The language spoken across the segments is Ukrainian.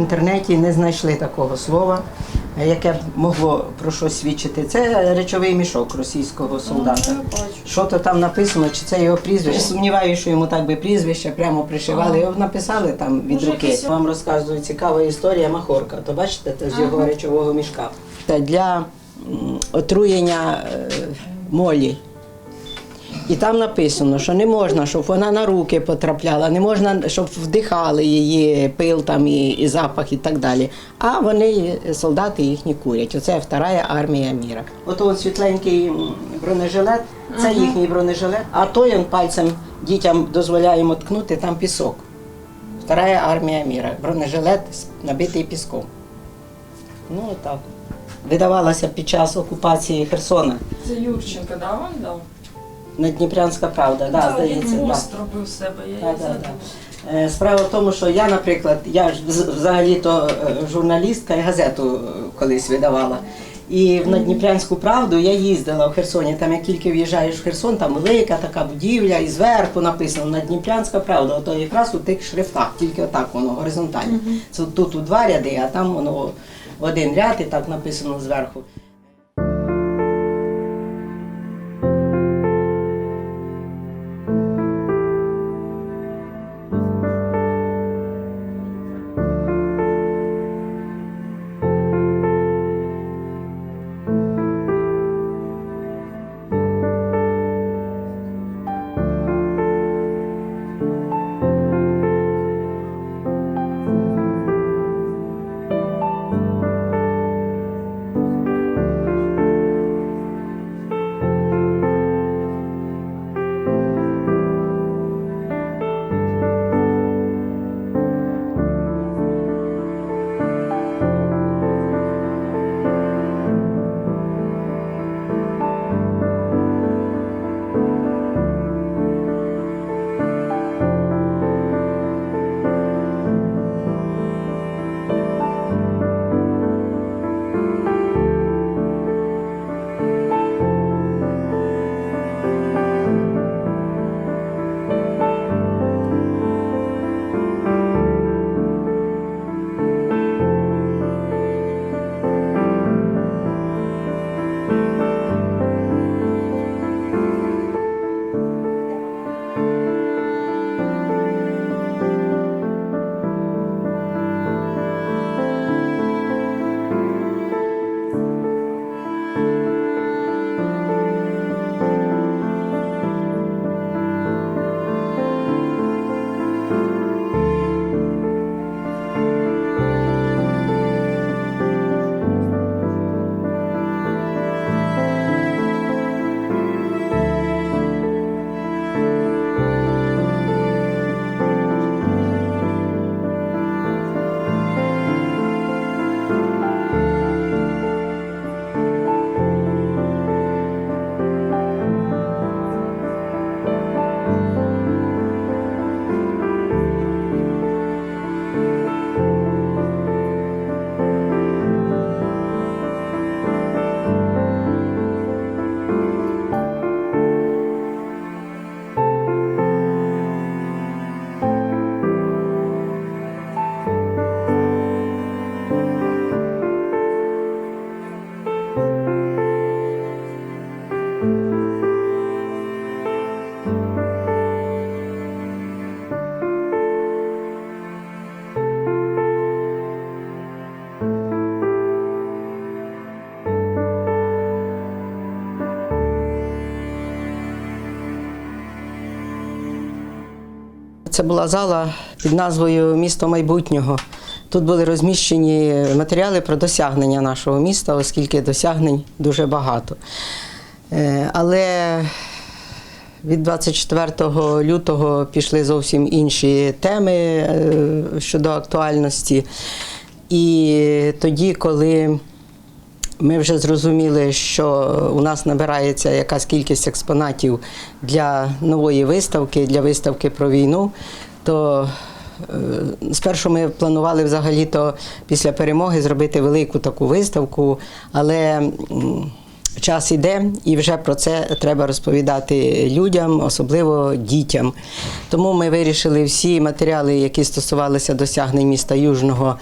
документі не знайшли такого слова, яке б могло про щось свідчити. Це речовий мішок російського солдата. Ну. Що то там написано, чи це його прізвище? Сумніваюся, що йому так би прізвище прямо пришивали. Його написали там від руки. Вам розказую цікава історія Махорка. То бачите, це з його речового мішка. Це для отруєння е, молі. І там написано, що не можна, щоб вона на руки потрапляла, не можна, щоб вдихали її пил там і, і запах і так далі. А вони, солдати їхні курять. Оце втора армія міра. Ото от світленький бронежилет, це їхній бронежилет, а той он пальцем дітям дозволяємо ткнути, там пісок. Втора армія міра. Бронежилет набитий піском. Ну отак. Видавалася під час окупації Херсона. Це Юрченко, да, вам дав? Надніпрянська правда, да, Так, здається. Він Да. мост робив себе, я Да, да, да. Е, Справа в тому, що я, наприклад, я ж взагалі-то е, журналістка і газету е, колись видавала. І в Надніпрянську правду я їздила в Херсоні. Там як тільки в'їжджаєш в Херсон, там велика така будівля, і зверху написано Надніпрянська правда. Ото якраз у тих шрифтах, тільки отак воно горизонтально. Це тут у два ряди, а там воно в один ряд і так написано зверху. Це була зала під назвою Місто майбутнього. Тут були розміщені матеріали про досягнення нашого міста, оскільки досягнень дуже багато. Е, Але від 24 лютого пішли зовсім інші теми е, щодо актуальності. І тоді, коли ми вже зрозуміли, що у нас набирається якась кількість експонатів для нової виставки, для виставки про війну, то е, спершу ми планували взагалі-то після перемоги зробити велику таку виставку, але час іде, і вже про це треба розповідати людям, особливо дітям. Тому ми вирішили всі матеріали, які стосувалися досягнень міста Южного,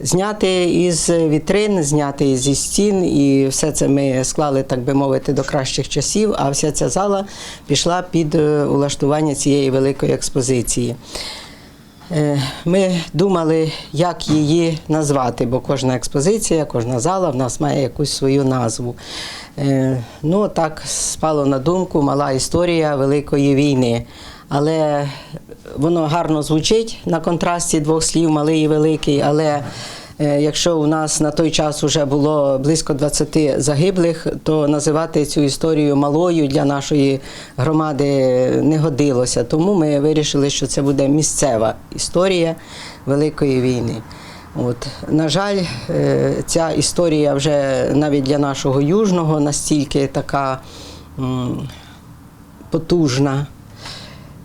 зняти із вітрин, зняти зі стін, і все це ми склали, так би мовити, до кращих часів. А вся ця зала пішла під е, улаштування цієї великої експозиції. Е, Ми думали, як її назвати, бо кожна експозиція, кожна зала в нас має якусь свою назву. Е, Ну, так спало на думку мала історія Великої війни. Але воно гарно звучить на контрасті двох слів малий і великий. Але е, якщо у нас на той час вже було близько 20 загиблих, то називати цю історію малою для нашої громади не годилося. Тому ми вирішили, що це буде місцева історія Великої війни. От, на жаль, е, ця історія вже навіть для нашого южного настільки така потужна.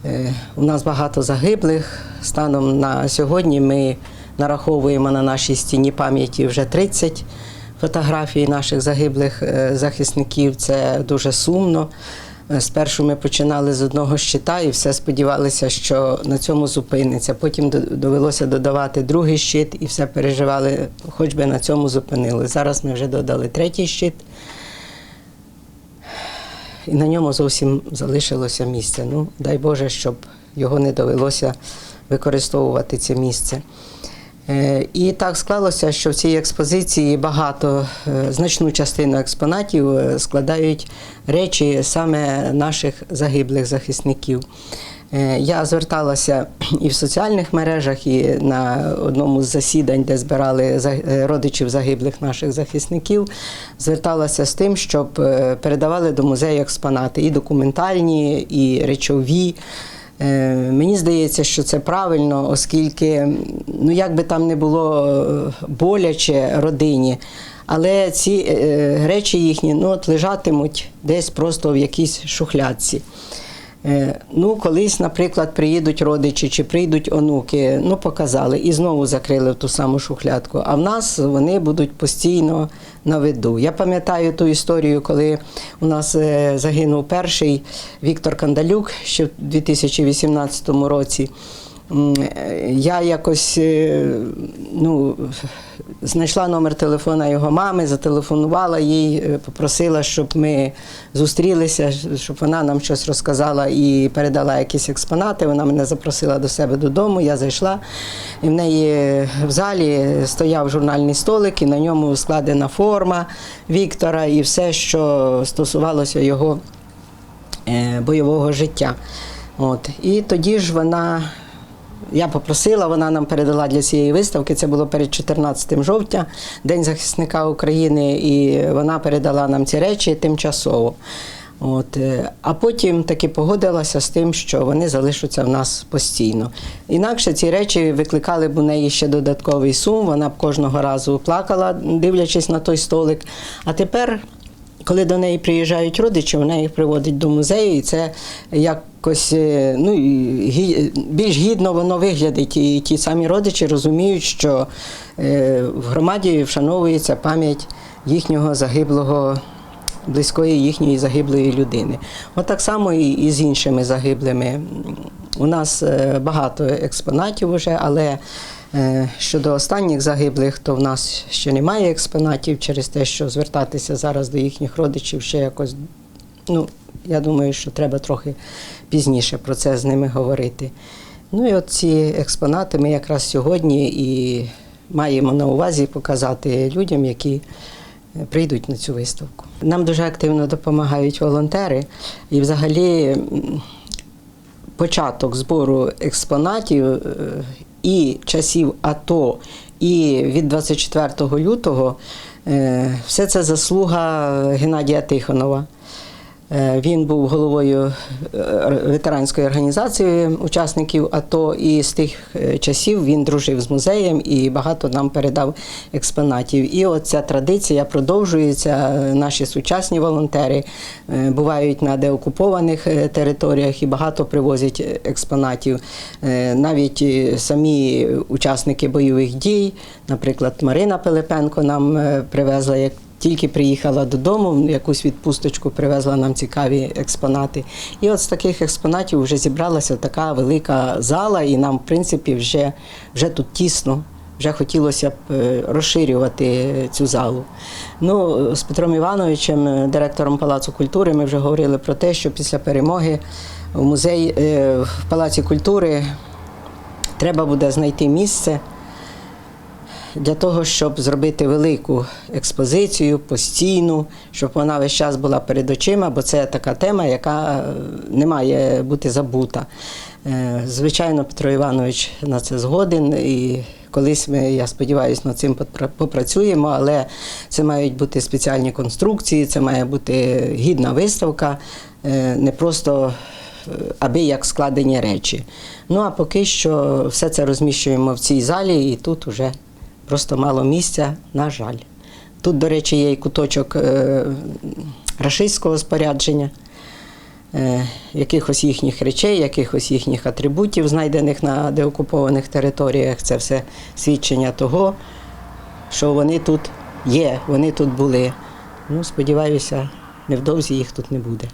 Е, У нас багато загиблих. Станом на сьогодні ми нараховуємо на нашій стіні пам'яті вже 30 фотографій наших загиблих е, захисників. Це дуже сумно. Е, Спершу ми починали з одного щита і все сподівалися, що на цьому зупиниться. Потім довелося додавати другий щит і все переживали, хоч би на цьому зупинили. Зараз ми вже додали третій щит. І на ньому зовсім залишилося місце. Ну, дай Боже, щоб його не довелося використовувати це місце. Е, І так склалося, що в цій експозиції багато, е, значну частину експонатів е, складають речі саме наших загиблих захисників. Е, Я зверталася і в соціальних мережах, і на одному з засідань, де збирали е, родичів загиблих наших захисників, зверталася з тим, щоб е, передавали до музею експонати і документальні, і речові. Мені здається, що це правильно, оскільки, ну як би там не було боляче родині, але ці речі їхні ну, от лежатимуть десь просто в якійсь шухлядці. Е, Ну, колись, наприклад, приїдуть родичі чи прийдуть онуки, ну показали і знову закрили ту саму шухлядку. А в нас вони будуть постійно на виду. Я пам'ятаю ту історію, коли у нас е, загинув перший Віктор Кандалюк ще в 2018 році. Е, Я якось ну, знайшла номер телефона його мами, зателефонувала їй, е, попросила, щоб ми зустрілися, щоб вона нам щось розказала і передала якісь експонати. Вона мене запросила до себе додому. Я зайшла, і в неї в залі стояв журнальний столик, і на ньому складена форма Віктора і все, що стосувалося його е, бойового життя. От. І тоді ж вона, я попросила, вона нам передала для цієї виставки, це було перед 14 жовтня, День захисника України, і вона передала нам ці речі тимчасово. От, е, а потім таки погодилася з тим, що вони залишаться в нас постійно. Інакше ці речі викликали б у неї ще додатковий сум. Вона б кожного разу плакала, дивлячись на той столик. А тепер коли до неї приїжджають родичі, вона їх приводить до музею, і це якось е, ну, більш гідно воно виглядить. І ті самі родичі розуміють, що е, в громаді вшановується пам'ять їхнього загиблого. Близької їхньої загиблої людини. От так само і, з іншими загиблими. У нас е, багато експонатів вже, але щодо останніх загиблих, то в нас ще немає експонатів через те, що звертатися зараз до їхніх родичів ще якось. Ну, я думаю, що треба трохи пізніше про це з ними говорити. Ну і от ці експонати ми якраз сьогодні і маємо на увазі показати людям, які е, прийдуть на цю виставку. Нам дуже активно допомагають волонтери, і взагалі початок збору експонатів е, і часів АТО, і від 24 лютого е, все це заслуга Геннадія Тихонова. Е, Він був головою е, ветеранської організації учасників АТО, і з тих е, часів він дружив з музеєм і багато нам передав експонатів. І от ця традиція продовжується. Наші сучасні волонтери бувають на деокупованих територіях і багато привозять експонатів. Навіть самі учасники бойових дій, наприклад, Марина Пилипенко нам привезла як тільки приїхала додому, якусь відпусточку привезла нам цікаві експонати. І от з таких експонатів вже зібралася така велика зала, і нам, в принципі, вже, вже тут тісно. вже хотілося б е, розширювати цю залу. Ну, з Петром Івановичем, е, директором Палацу культури, ми вже говорили про те, що після перемоги в музей е, в Палаці культури треба буде знайти місце для того, щоб зробити велику експозицію, постійну, щоб вона весь час була перед очима, бо це така тема, яка е, не має бути забута. Е, Звичайно, Петро Іванович на це згоден, і колись ми, я сподіваюся, над цим попрацюємо, але це мають бути спеціальні конструкції, це має бути гідна виставка, е, не просто аби як складені речі. Ну а поки що все це розміщуємо в цій залі, і тут уже просто мало місця, на жаль. Тут, до речі, є і куточок е, рашистського спорядження, е, якихось їхніх речей, якихось їхніх атрибутів, знайдених на деокупованих територіях. Це все свідчення того, що вони тут є, вони тут були. Ну, сподіваюся, невдовзі їх тут не буде.